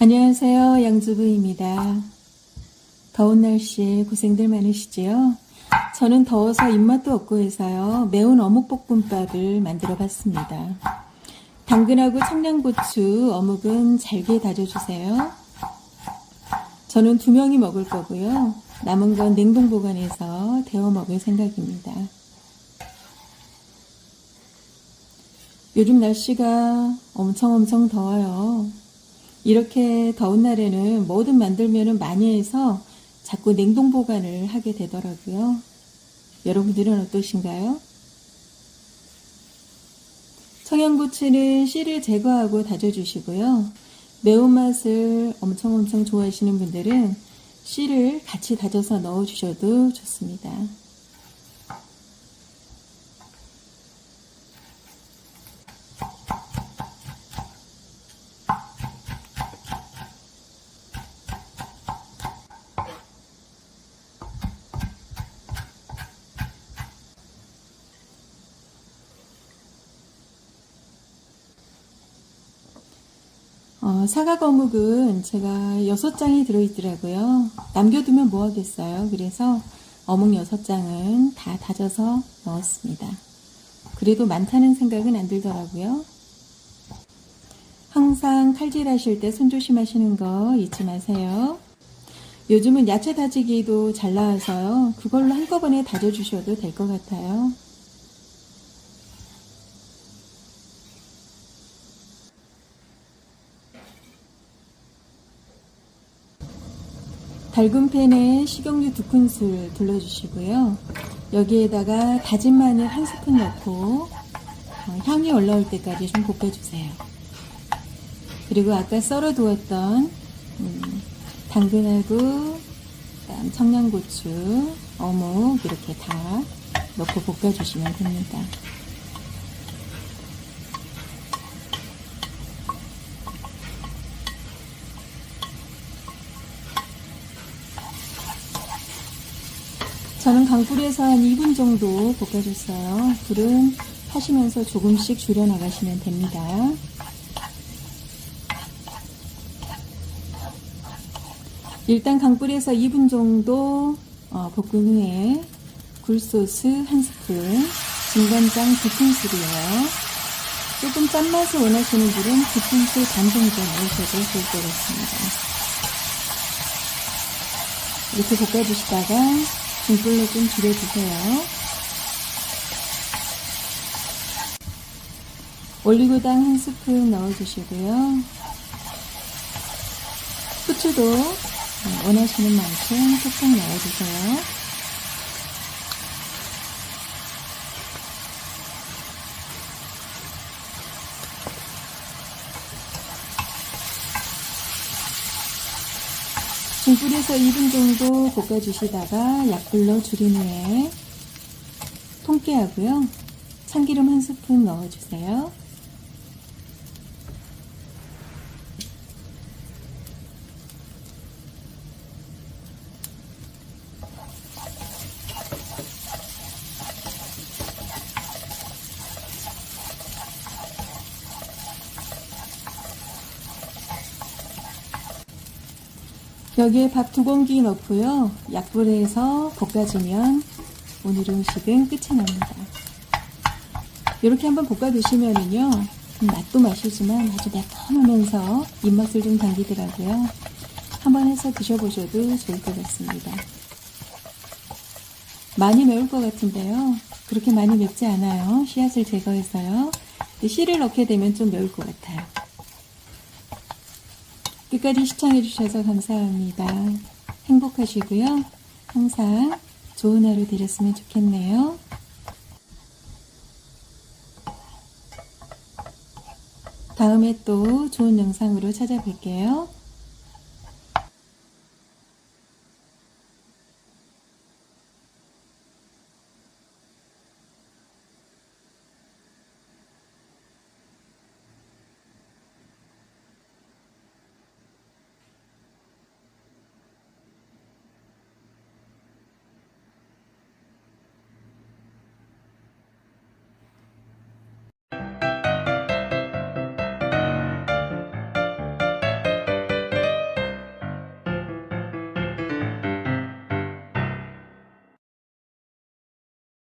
안녕하세요. 양주부입니다. 더운 날씨에 고생들 많으시지요? 저는 더워서 입맛도 없고 해서요. 매운 어묵볶음밥을 만들어 봤습니다. 당근하고 청양고추, 어묵은 잘게 다져주세요. 저는 두 명이 먹을 거고요. 남은 건 냉동 보관해서 데워 먹을 생각입니다. 요즘 날씨가 엄청 엄청 더워요. 이렇게 더운 날에는 뭐든 만들면 많이 해서 자꾸 냉동 보관을 하게 되더라고요. 여러분들은 어떠신가요? 청양고추는 씨를 제거하고 다져주시고요. 매운맛을 엄청 엄청 좋아하시는 분들은 씨를 같이 다져서 넣어주셔도 좋습니다. 어, 사과 거묵은 제가 여섯 장이 들어있더라고요. 남겨두면 뭐 하겠어요. 그래서 어묵 여섯 장은 다 다져서 넣었습니다. 그래도 많다는 생각은 안 들더라고요. 항상 칼질 하실 때 손 조심하시는 거 잊지 마세요. 요즘은 야채 다지기도 잘 나와서요. 그걸로 한꺼번에 다져주셔도 될 것 같아요. 달군 팬에 식용유 두 큰술 둘러주시고요. 여기에다가 다진 마늘 한 스푼 넣고 어, 향이 올라올 때까지 좀 볶아주세요. 그리고 아까 썰어 두었던 음, 당근하고 청양고추, 어묵 이렇게 다 넣고 볶아주시면 됩니다. 저는 강불에서 한 2분 정도 볶아줬어요. 불은 하시면서 조금씩 줄여나가시면 됩니다. 일단 강불에서 2분 정도 어, 볶은 후에 굴소스 한 스푼, 진간장 두 큰술이에요. 조금 짠맛을 원하시는 분은 두 큰술 반 정도 넣으셔도 좋을 것 같습니다. 이렇게 볶아주시다가 중불로 좀 줄여주세요. 올리고당 한 스푼 넣어주시고요. 후추도 원하시는 만큼 톡톡 넣어주세요. 중불에서 2분 정도 볶아주시다가 약불로 줄인 후에 통깨하고요. 참기름 한 스푼 넣어주세요. 여기에 밥 두 공기 넣고요. 약불에서 볶아주면 오늘 음식은 끝이 납니다. 이렇게 한번 볶아 드시면은요. 맛도 맛이지만 아주 매콤하면서 입맛을 좀 당기더라고요. 한번 해서 드셔보셔도 좋을 것 같습니다. 많이 매울 것 같은데요. 그렇게 많이 맵지 않아요. 씨앗을 제거해서요. 씨를 넣게 되면 좀 매울 것 같아요. 끝까지 시청해주셔서 감사합니다. 행복하시고요. 항상 좋은 하루 되셨으면 좋겠네요. 다음에 또 좋은 영상으로 찾아뵐게요.